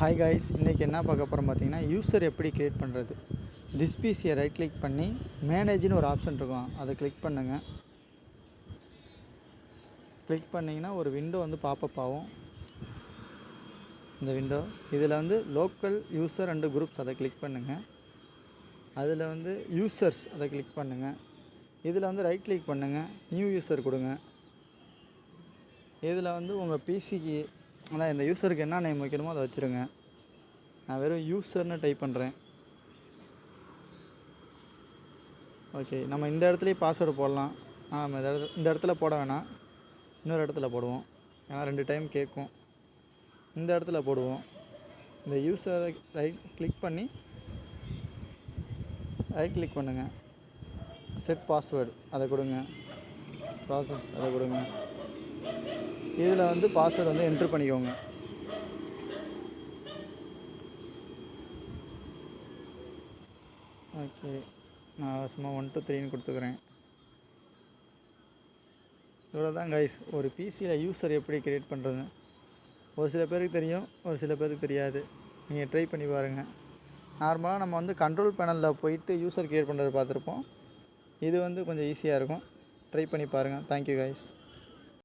Hi guys இன்றைக்கி என்ன பார்க்க போகிறோம் பார்த்தீங்கன்னா யூசர் எப்படி க்ரியேட் பண்ணுறது திஸ் பிசியை ரைட் கிளிக் பண்ணி மேனேஜ்னு ஒரு ஆப்ஷன் இருக்கும். அதை கிளிக் பண்ணுங்கள் கிளிக் பண்ணிங்கன்னா ஒரு விண்டோ வந்து பாப்பப் ஆகும். இந்த விண்டோ இதில் வந்து லோக்கல் யூசர் அண்டு குரூப்ஸ் அதை கிளிக் பண்ணுங்கள் அதில் வந்து யூசர்ஸ் அதை கிளிக் பண்ணுங்கள் இதில் வந்து ரைட் கிளிக் பண்ணுங்கள் நியூ யூசர் கொடுங்க. இதில் வந்து உங்கள் பிசிக்கு அதான் இந்த யூஸருக்கு என்ன நேம் வைக்கணுமோ அதை வச்சுருங்க. நான் வெறும் யூஸர்னு டைப் பண்ணுறேன் ஓகே நம்ம இந்த இடத்துலையே பாஸ்வேர்டு போடலாம். ஆ நம்ம இந்த இடத்துல இந்த இடத்துல போட வேணாம். இன்னொரு இடத்துல போடுவோம். ஏன்னா ரெண்டு டைம் கேட்கும். இந்த இடத்துல போடுவோம். இந்த யூஸரை ரைட் கிளிக் பண்ணி ரைட் கிளிக் பண்ணுங்கள் செட் பாஸ்வேர்டு அதை கொடுங்க. ப்ராசஸ் அதை கொடுங்க. இதில் வந்து பாஸ்வேர்டு வந்து என்ட்ரு பண்ணிக்கோங்க. ஓகே நான் சும்மா ஒன் டூ த்ரீன்னு கொடுத்துக்கிறேன். இவ்வளோ தான் கைஸ் ஒரு பிசியில் யூஸர் எப்படி க்ரியேட் பண்ணுறது ஒரு சில பேருக்கு தெரியும் ஒரு சில பேருக்கு தெரியாது. நீங்கள் ட்ரை பண்ணி பாருங்கள் நார்மலாக நம்ம வந்து கண்ட்ரோல் பேனலில் போயிட்டு யூஸர் க்ரியேட் பண்ணுறது பார்த்துருப்போம். இது வந்து கொஞ்சம் ஈஸியாக இருக்கும். ட்ரை பண்ணி பாருங்கள் தேங்க்யூ கைஸ்